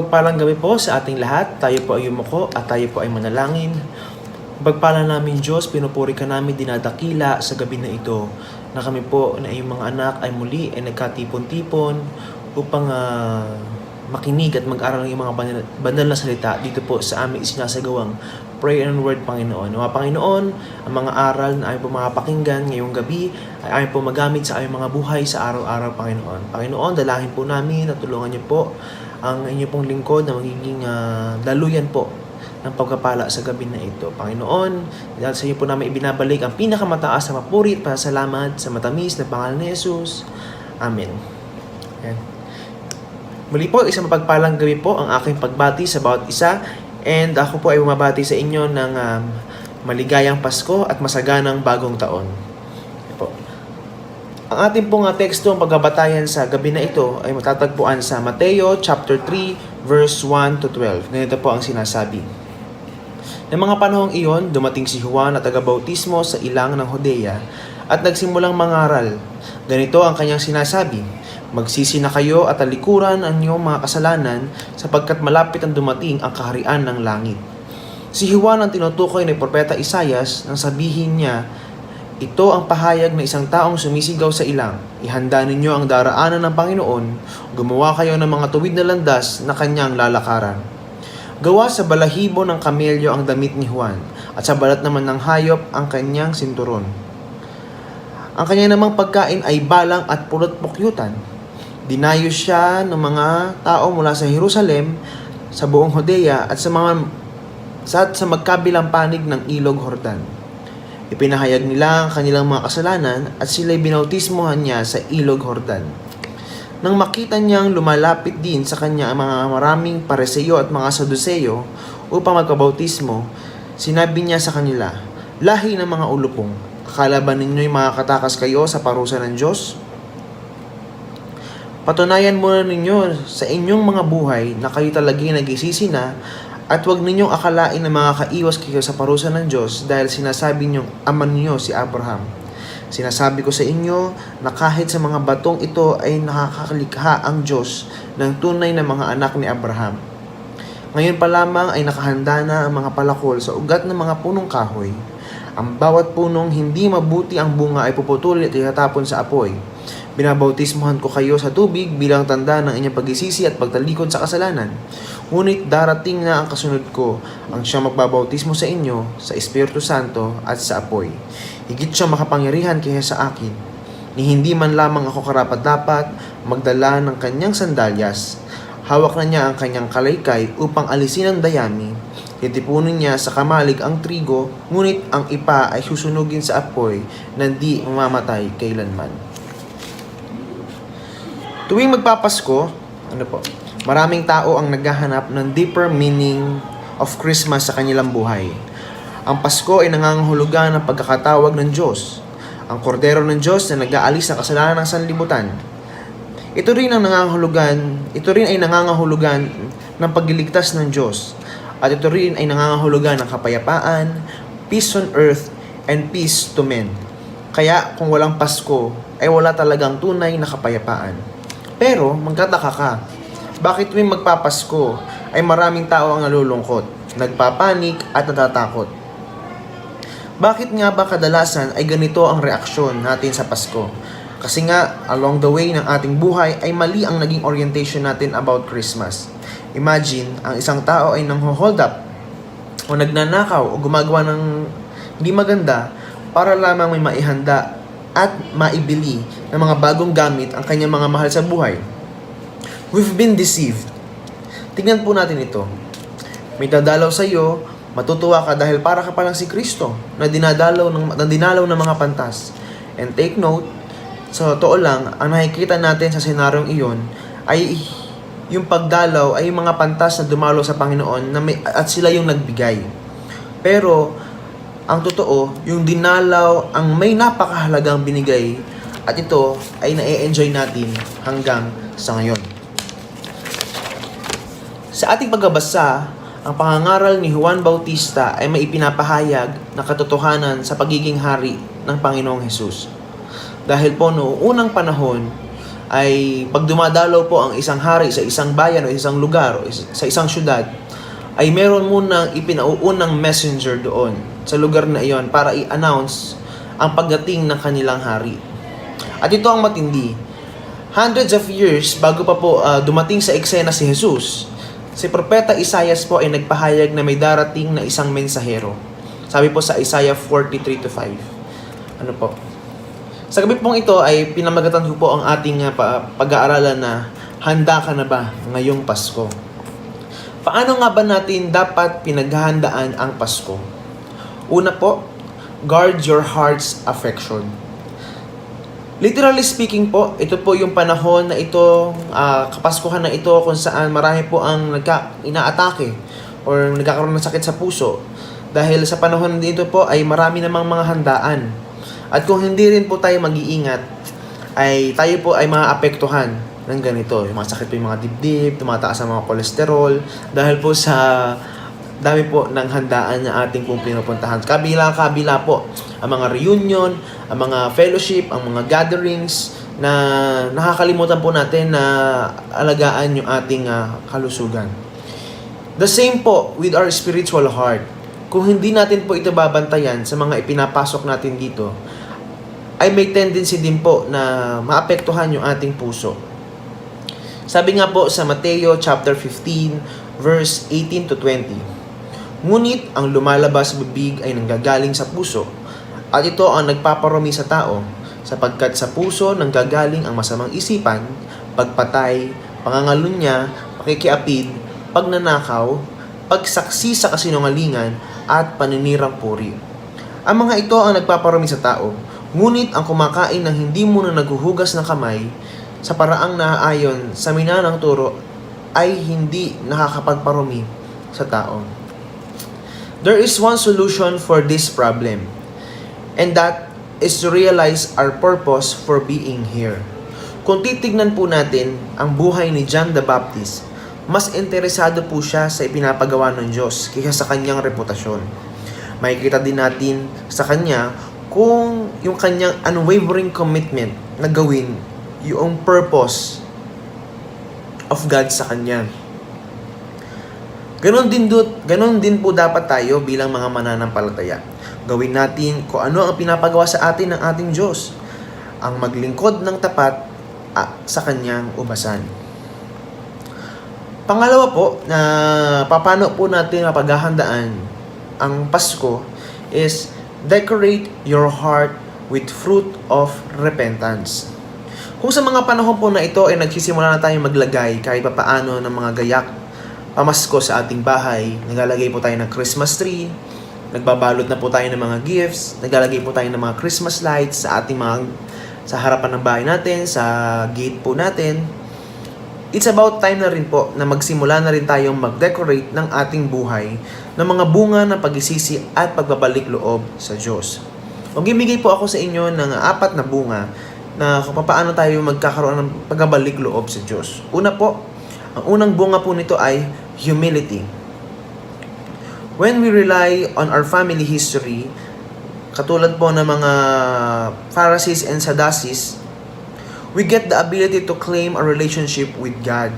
mapagpalang gabi po sa ating lahat. Tayo po ay yumuko at tayo po ay manalangin. Pagpala namin Diyos, pinupuri ka namin dinadakila sa gabi na ito na kami po na iyong mga anak ay muli ay nagkatipon-tipon upang ah, makinig at mag-aral ng iyong mga banal, banal na salita dito po sa aming isinasagawang Prayer and Word, Panginoon. Mga Panginoon, ang mga aral na aming po makapakinggan ngayong gabi ay aming po magamit sa aming mga buhay sa araw-araw, Panginoon. Panginoon, dalahin po namin at tulungan niyo po ang inyo pong lingkod na magiging ah, daluyan po ng pagkapala sa gabi na ito. Panginoon, dahil sa iyo po namin ibinabalik ang pinakamataas na papuri at pasalamat sa matamis na pangalan ni Jesus. Amen. Yan. Muli po, isang mapagpalang gabi po ang aking pagbati sa bawat isa and ako po ay bumabati sa inyo ng um, maligayang Pasko at masaganang bagong taon. Ang ating pong uh, teksto ang pagbabatayan sa gabi na ito ay matatagpuan sa Mateo chapter 3 verse 1 to 12. Ganito po ang sinasabi. Ng mga panahong iyon, dumating si Juan na taga-bautismo sa ilang ng Hodea at nagsimulang mangaral. Ganito ang kanyang sinasabi, Magsisi na kayo at talikuran ang inyong mga kasalanan sapagkat malapit ang dumating ang kaharian ng langit. Si Juan ang tinutukoy ni Propeta Isayas nang sabihin niya, ito ang pahayag ng isang taong sumisigaw sa ilang. Ihanda ninyo ang daraanan ng Panginoon, gumawa kayo ng mga tuwid na landas na kanyang lalakaran. Gawa sa balahibo ng kamelyo ang damit ni Juan, at sa balat naman ng hayop ang kanyang sinturon. Ang kanya namang pagkain ay balang at pulot pukyutan. Dinayo siya ng mga tao mula sa Jerusalem, sa buong Hodea at sa mga sa, sa magkabilang panig ng ilog Hordan. Ipinahayag nila ang kanilang mga kasalanan at sila'y binautismohan niya sa ilog Hordan. Nang makita niyang lumalapit din sa kanya ang mga maraming pareseyo at mga saduseyo upang magpabautismo, sinabi niya sa kanila, Lahi ng mga ulupong, akala ba ninyo'y makakatakas kayo sa parusa ng Diyos? Patunayan muna ninyo sa inyong mga buhay na kayo talaging nagisisi na at huwag ninyong akalain na mga kaiwas kayo sa parusa ng Diyos dahil sinasabi ninyong ama ninyo si Abraham. Sinasabi ko sa inyo na kahit sa mga batong ito ay nakakalikha ang Diyos ng tunay na mga anak ni Abraham. Ngayon pa lamang ay nakahanda na ang mga palakol sa ugat ng mga punong kahoy. Ang bawat punong hindi mabuti ang bunga ay puputulin at itatapon sa apoy. Binabautismohan ko kayo sa tubig bilang tanda ng inyong pagisisi at pagtalikod sa kasalanan. Ngunit darating na ang kasunod ko, ang siyang magbabautismo sa inyo sa Espiritu Santo at sa apoy. Higit siyang makapangyarihan kaysa sa akin, ni hindi man lamang ako karapat-dapat magdala ng kanyang sandalyas. Hawak na niya ang kanyang kalaykay upang alisin ang dayami. Titipunin niya sa kamalig ang trigo, ngunit ang ipa ay susunugin sa apoy na di mamamatay kailanman. Tuwing magpapasko, ano po, maraming tao ang naghahanap ng deeper meaning of Christmas sa kanilang buhay. Ang Pasko ay nangangahulugan ng pagkakatawag ng Diyos. Ang kordero ng Diyos na nag-aalis ng kasalanan ng sanlibutan. Ito rin ang nangangahulugan, ito rin ay nangangahulugan ng pagliligtas ng Diyos. At ito rin ay nangangahulugan ng kapayapaan, peace on earth, and peace to men. Kaya kung walang Pasko, ay wala talagang tunay na kapayapaan. Pero, magtataka ka, bakit tuwing magpapasko ay maraming tao ang nalulungkot, nagpapanik at natatakot? Bakit nga ba kadalasan ay ganito ang reaksyon natin sa Pasko? Kasi nga, along the way ng ating buhay ay mali ang naging orientation natin about Christmas. Imagine, ang isang tao ay nang hold up o nagnanakaw o gumagawa ng hindi maganda para lamang may maihanda at maibili ng mga bagong gamit ang kanyang mga mahal sa buhay. We've been deceived. Tingnan po natin ito. May dadalaw sa iyo, matutuwa ka dahil para ka palang si Kristo na dinadalaw ng, na dinalaw ng mga pantas. And take note, sa totoo lang, ang nakikita natin sa senaryong iyon ay yung pagdalaw ay mga pantas na dumalo sa Panginoon na may, at sila yung nagbigay. Pero, ang totoo, yung dinalaw ang may napakahalagang binigay at ito ay na-enjoy natin hanggang sa ngayon. Sa ating pagbabasa, ang pangangaral ni Juan Bautista ay may ipinapahayag na katotohanan sa pagiging hari ng Panginoong Hesus. Dahil po noong unang panahon ay pag dumadalaw po ang isang hari sa isang bayan o isang lugar o sa isang syudad, ay meron munang ipinauunang messenger doon sa lugar na iyon para i-announce ang pagdating ng kanilang hari. At ito ang matindi. Hundreds of years bago pa po ah, dumating sa eksena si Jesus, si Propeta Isaias po ay nagpahayag na may darating na isang mensahero. Sabi po sa Isaiah 43 to 5. Ano po? Sa gabi pong ito ay pinamagatan ko po ang ating ah, pa- pag-aaralan na handa ka na ba ngayong Pasko? Paano nga ba natin dapat pinaghahandaan ang Pasko? Una po, guard your heart's affection. Literally speaking po, ito po yung panahon na ito, ah, kapaskuhan na ito kung saan marami po ang nagka, inaatake or nagkakaroon ng sakit sa puso. Dahil sa panahon dito po ay marami namang mga handaan. At kung hindi rin po tayo mag-iingat, ay tayo po ay maapektuhan ng ganito. Yung mga sakit po yung mga dibdib, tumataas ang mga kolesterol, dahil po sa dami po ng handaan na ating pong pinupuntahan. Kabila-kabila po ang mga reunion, ang mga fellowship, ang mga gatherings na nakakalimutan po natin na alagaan yung ating ah, kalusugan. The same po with our spiritual heart. Kung hindi natin po ito babantayan sa mga ipinapasok natin dito, ay may tendency din po na maapektuhan yung ating puso. Sabi nga po sa Mateo chapter 15 verse 18 to 20. Ngunit ang lumalabas sa bibig ay nanggagaling sa puso at ito ang nagpaparumi sa tao sapagkat sa puso nanggagaling ang masamang isipan, pagpatay, pangangalunya, pakikiapid, pagnanakaw, pagsaksi sa kasinungalingan at paninirang puri. Ang mga ito ang nagpaparumi sa tao, ngunit ang kumakain ng hindi muna naghuhugas ng kamay sa paraang naaayon sa minanang turo ay hindi nakakapagparumi sa tao. There is one solution for this problem, and that is to realize our purpose for being here. Kung titignan po natin ang buhay ni John the Baptist, mas interesado po siya sa ipinapagawa ng Diyos kaysa sa kanyang reputasyon. Makikita din natin sa kanya kung yung kanyang unwavering commitment na gawin yung purpose of God sa kanya. Ganon din, do, ganon din po dapat tayo bilang mga mananampalataya. Gawin natin kung ano ang pinapagawa sa atin ng ating Diyos. Ang maglingkod ng tapat ah, sa kanyang ubasan. Pangalawa po, na paano po natin mapaghahandaan ang Pasko is decorate your heart with fruit of repentance. Kung sa mga panahon po na ito ay nagsisimula na tayong maglagay kahit pa paano ng mga gayak pamasko sa ating bahay, naglalagay po tayo ng Christmas tree, nagbabalot na po tayo ng mga gifts, naglalagay po tayo ng mga Christmas lights sa ating mga sa harapan ng bahay natin, sa gate po natin. It's about time na rin po na magsimula na rin tayong mag-decorate ng ating buhay ng mga bunga ng pagisisi at pagbabalik loob sa Diyos. Magimigay po ako sa inyo ng apat na bunga na kung paano tayo magkakaroon ng pagbabalik loob sa Diyos. Una po, ang unang bunga po nito ay humility. When we rely on our family history, katulad po ng mga Pharisees and Sadducees, we get the ability to claim a relationship with God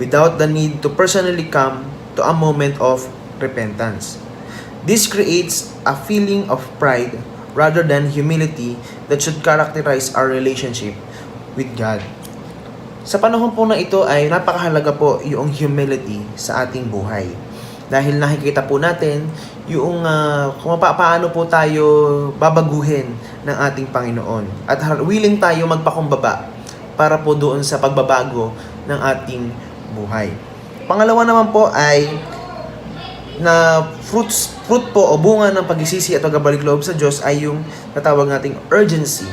without the need to personally come to a moment of repentance. This creates a feeling of pride rather than humility that should characterize our relationship with God. Sa panahon po na ito ay napakahalaga po yung humility sa ating buhay. Dahil nakikita po natin yung uh, kung pa- paano po tayo babaguhin ng ating Panginoon. At willing tayo magpakumbaba para po doon sa pagbabago ng ating buhay. Pangalawa naman po ay na fruits, fruit po o bunga ng pagisisi at pagbabalik loob sa Diyos ay yung natawag nating urgency.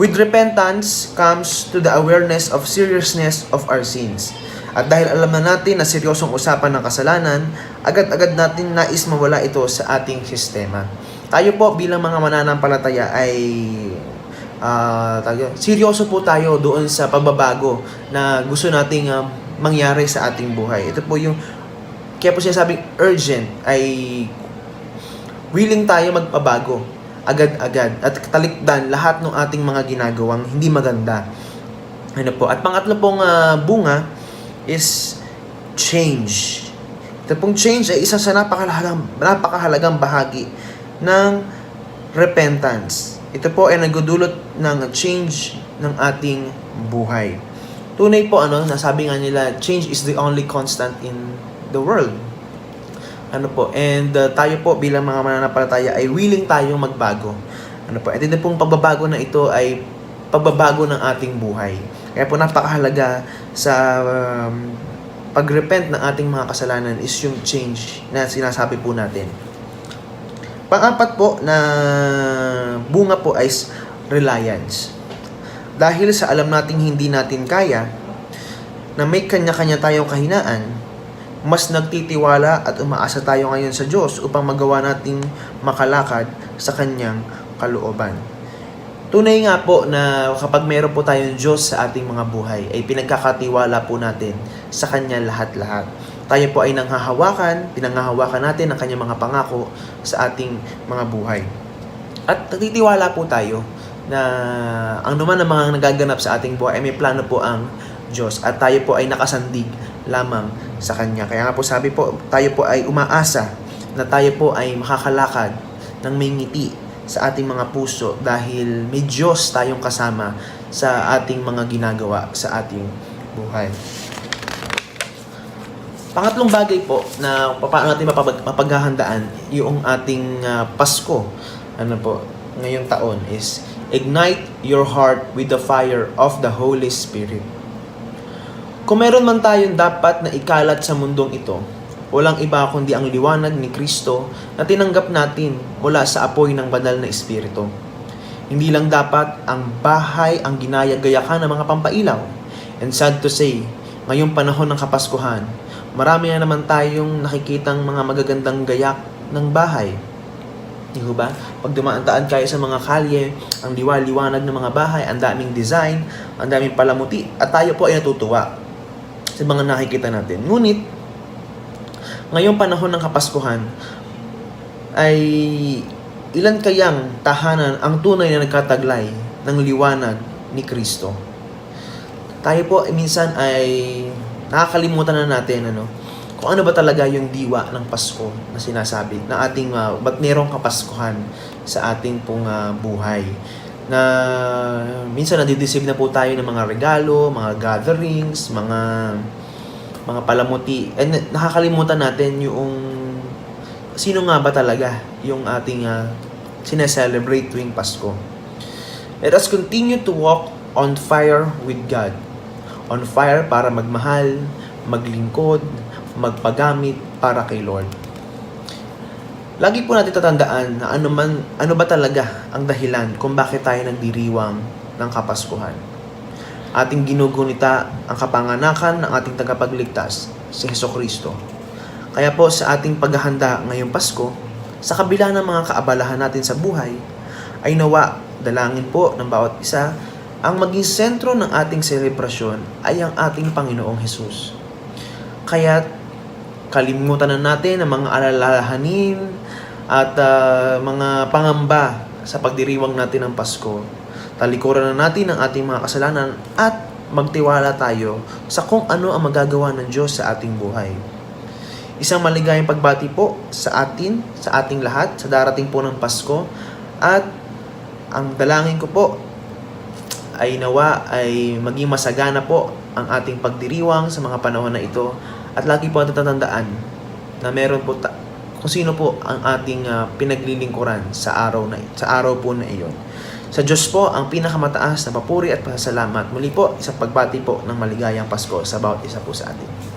With repentance comes to the awareness of seriousness of our sins. At dahil alam na natin na seryosong usapan ng kasalanan, agad-agad natin nais mawala ito sa ating sistema. Tayo po bilang mga mananampalataya ay ah, tayo, seryoso po tayo doon sa pagbabago na gusto nating ah, mangyari sa ating buhay. Ito po yung kaya po siya sabing urgent ay willing tayo magpabago agad-agad at talikdan lahat ng ating mga ginagawang hindi maganda. Ano po? At pangatlo pong ah, bunga is change. Ito pong change ay isa sa napakahalagang, napakahalagang bahagi ng repentance. Ito po ay nagdudulot ng change ng ating buhay. Tunay po ano, nasabi nga nila, change is the only constant in the world. Ano po, and uh, tayo po bilang mga mananampalataya ay willing tayong magbago. Ano po, at ito pong pagbabago na ito ay pagbabago ng ating buhay. Kaya po napakahalaga sa um, pag-repent ng ating mga kasalanan is yung change na sinasabi po natin. Pang-apat po na bunga po ay reliance. Dahil sa alam nating hindi natin kaya, na may kanya-kanya tayong kahinaan, mas nagtitiwala at umaasa tayo ngayon sa Diyos upang magawa nating makalakad sa Kanyang kalooban. Tunay nga po na kapag meron po tayong Diyos sa ating mga buhay, ay pinagkakatiwala po natin sa Kanya lahat-lahat. Tayo po ay nanghahawakan, pinanghahawakan natin ang Kanyang mga pangako sa ating mga buhay. At nagtitiwala po tayo na ang naman ng mga nagaganap sa ating buhay ay may plano po ang Diyos at tayo po ay nakasandig lamang sa Kanya. Kaya nga po sabi po, tayo po ay umaasa na tayo po ay makakalakad ng may ngiti sa ating mga puso dahil may Diyos tayong kasama sa ating mga ginagawa sa ating buhay. Pangatlong bagay po na paano natin mapaghahandaan yung ating ah, Pasko ano po ngayong taon is ignite your heart with the fire of the Holy Spirit. Kung meron man tayong dapat na ikalat sa mundong ito, walang iba kundi ang liwanag ni Kristo na tinanggap natin mula sa apoy ng banal na Espiritu. Hindi lang dapat ang bahay ang ginayagayakan ng mga pampailaw. And sad to say, ngayong panahon ng Kapaskuhan, marami na naman tayong nakikitang mga magagandang gayak ng bahay. Di ba? Pag dumaan tayo sa mga kalye, ang liwa-liwanag ng mga bahay, ang daming design, ang daming palamuti, at tayo po ay natutuwa sa mga nakikita natin. Ngunit, ngayong panahon ng Kapaskuhan, ay ilan kayang tahanan ang tunay na nagkataglay ng liwanag ni Kristo? Tayo po eh, minsan ay nakakalimutan na natin ano, kung ano ba talaga yung diwa ng Pasko na sinasabi na ating uh, ba't merong kapaskuhan sa ating pong ah, buhay na minsan nadideceive na po tayo ng mga regalo, mga gatherings, mga mga palamuti and nakakalimutan natin yung sino nga ba talaga yung ating uh, sineselebrate tuwing Pasko. Let us continue to walk on fire with God. On fire para magmahal, maglingkod, magpagamit para kay Lord. Lagi po natin tatandaan na ano, man, ano ba talaga ang dahilan kung bakit tayo nagdiriwang ng Kapaskuhan. Ating ginugunita ang kapanganakan ng ating tagapagligtas, si Heso Kristo. Kaya po sa ating paghahanda ngayong Pasko, sa kabila ng mga kaabalahan natin sa buhay, ay nawa, dalangin po ng bawat isa, ang maging sentro ng ating selebrasyon ay ang ating Panginoong Hesus. Kaya kalimutan na natin ang mga alalahanin at ah, mga pangamba sa pagdiriwang natin ng Pasko. Talikuran na natin ang ating mga kasalanan at magtiwala tayo sa kung ano ang magagawa ng Diyos sa ating buhay. Isang maligayang pagbati po sa atin, sa ating lahat, sa darating po ng Pasko. At ang dalangin ko po ay nawa ay maging masagana po ang ating pagdiriwang sa mga panahon na ito. At lagi po natin tatandaan na meron po ta- kung sino po ang ating ah, pinaglilingkuran sa araw na sa araw po na iyon. Sa Diyos po ang pinakamataas na papuri at pasasalamat. Muli po, isang pagbati po ng maligayang Pasko sa bawat isa po sa atin.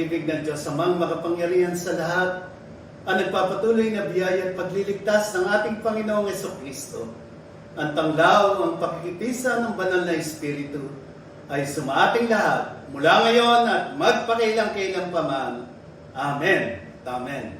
Pag-ibig ng Diyos mga makapangyarihan sa lahat ang nagpapatuloy na biyaya at pagliligtas ng ating Panginoong Yeso Kristo. Ang tanglaw, ang pakikipisa ng banal na Espiritu ay sumaating lahat mula ngayon at magpakailang kailang paman. Amen. Amen.